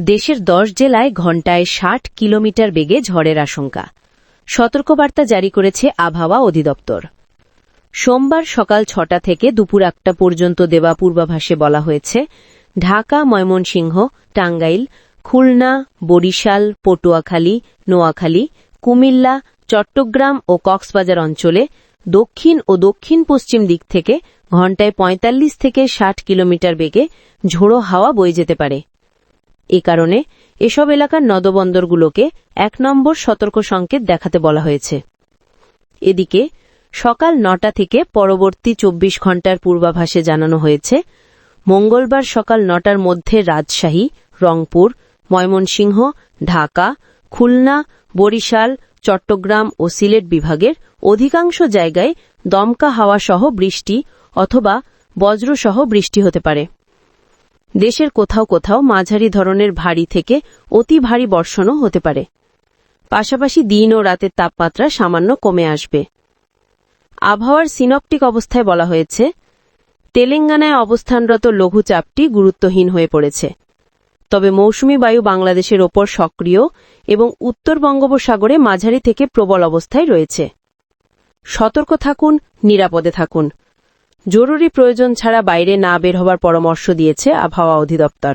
দেশের দশ জেলায় ঘণ্টায় ষাট কিলোমিটার বেগে ঝড়ের আশঙ্কা। সতর্কবার্তা জারি করেছে আবহাওয়া অধিদপ্তর। সোমবার সকাল ছটা থেকে দুপুর একটা পর্যন্ত দেওয়া পূর্বাভাসে বলা হয়েছে, ঢাকা, ময়মনসিংহ, টাঙ্গাইল, খুলনা, বরিশাল, পটুয়াখালী, নোয়াখালী, কুমিল্লা, চট্টগ্রাম ও কক্সবাজার অঞ্চলে দক্ষিণ ও দক্ষিণ পশ্চিম দিক থেকে ঘণ্টায় ৪৫ থেকে ষাট কিলোমিটার বেগে ঝোড়ো হাওয়া বয়ে যেতে পারে। এ কারণে এসব এলাকার নদবন্দরগুলোকে এক নম্বর সতর্ক সংকেত দেখাতে বলা হয়েছে। এদিকে, সকাল নটা থেকে পরবর্তী চব্বিশ ঘণ্টার পূর্বাভাসে জানানো হয়েছে, মঙ্গলবার সকাল নটার মধ্যে রাজশাহী, রংপুর, ময়মনসিংহ, ঢাকা, খুলনা, বরিশাল, চট্টগ্রাম ও সিলেট বিভাগের অধিকাংশ জায়গায় দমকা হাওয়া সহ বৃষ্টি অথবা বজ্রসহ বৃষ্টি হতে পারে। দেশের কোথাও কোথাও মাঝারি ধরনের ভারী থেকে অতি ভারী বর্ষণও হতে পারে। পাশাপাশি দিন ও রাতের তাপমাত্রা সামান্য কমে আসবে। আবহাওয়ার সিনপটিক অবস্থায় বলা হয়েছে, তেলেঙ্গানায় অবস্থানরত লঘুচাপটি গুরুত্বহীন হয়ে পড়েছে। তবে মৌসুমী বায়ু বাংলাদেশের ওপর সক্রিয় এবং উত্তর বঙ্গোপসাগরে মাঝারি থেকে প্রবল অবস্থায় রয়েছে। সতর্ক থাকুন, নিরাপদে থাকুন। জরুরি প্রয়োজন ছাড়া বাইরে না বের হবার পরামর্শ দিয়েছে আবহাওয়া অধিদপ্তর।